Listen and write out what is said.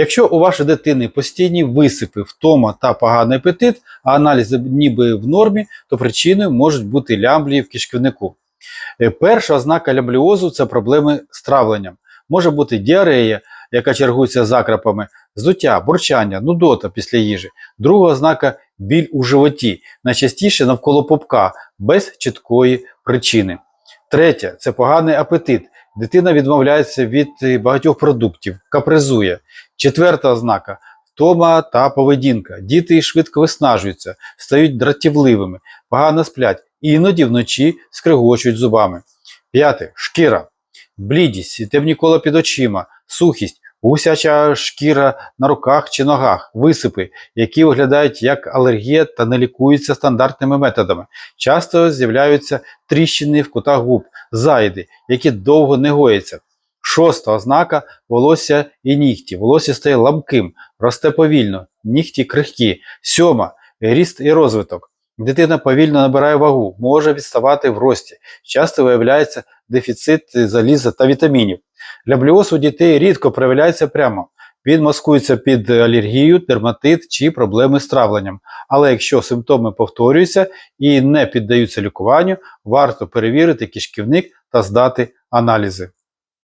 Якщо у вашої дитини постійні висипи, втома та поганий апетит, а аналізи ніби в нормі, то причиною можуть бути лямблії в кишківнику. Е, Перша ознака лямбліозу це проблеми з травленням. Може бути діарея, яка чергується закрапами, здуття, бурчання, нудота після їжі. Друга ознака біль у животі, найчастіше навколо пупка, без чіткої причини. Третє це поганий апетит. Дитина відмовляється від е, багатьох продуктів, капризує. Четверта ознака втома та поведінка. Діти швидко виснажуються, стають дратівливими, погано сплять, іноді вночі скригочуть зубами. П'яте шкіра. Блідість, темні кола під очима, сухість, гусяча шкіра на руках чи ногах, висипи, які виглядають як алергія та не лікуються стандартними методами. Часто з'являються тріщини в кутах губ, зайди, які довго не гояться. Шоста ознака волосся і нігті. Волосся стає ламким, росте повільно, нігті крихкі. Сьома ріст і розвиток. Дитина повільно набирає вагу, може відставати в рості. Часто виявляється дефіцит заліза та вітамінів. Лябліоз у дітей рідко проявляється прямо. Він маскується під алергію, дерматит чи проблеми з травленням. Але якщо симптоми повторюються і не піддаються лікуванню, варто перевірити кишківник та здати аналізи.